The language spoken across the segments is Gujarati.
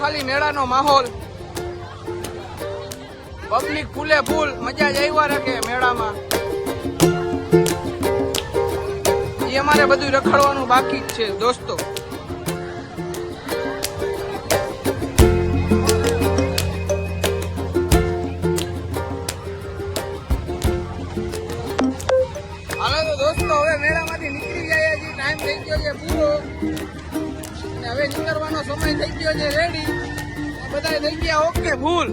ખાલી મેળાનો માહોલ. પબ્લિક ફૂલે ફૂલ, મજા જ આવ્યા રાખે મેળામાં. એ અમારે બધું રખડવાનું બાકી જ છે, દોસ્તો. હાલો તો દોસ્તો, હવે મેળામાંથી નીકળી ગયા છે ટાઈમ થઈ ગયો છે પૂરો. હવે નીકળવાનો સમય થઈ ગયો છે રેડી બધા થઈ ગયા, ઓકે ફૂલ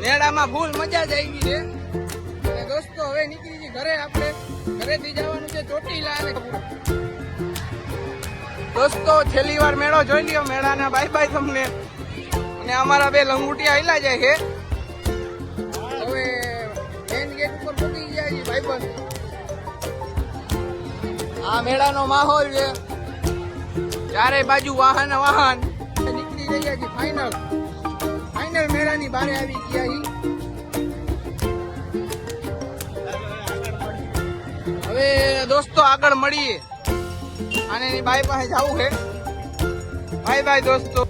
મેળામાં ફૂલ મજા જ આવી છે. અને દોસ્તો, હવે નીકળી જઈએ ઘરે આપણે. ઘરેથી જવાનું છે ચોટીલા અને દોસ્તો, છેલ્લી વાર મેળો જોઈ લ્યો, મેળાના બાય બાય તમને. અને અમારા બે લંગુટિયા આવેલા જાય છે. હવે મેન ગેટ ઉપર પહોંચી ગયા છે ભાઈબંધ. આ મેળાનો માહોલ છે. ચારે બાજુ વાહન વાહન. નીકળી રહ્યા છે મેળાની બારે આવી ગયા હી હવે દોસ્તો આગળ મળીએ. અને એની બાઈ પાસે જવું છે. બાય બાય દોસ્તો.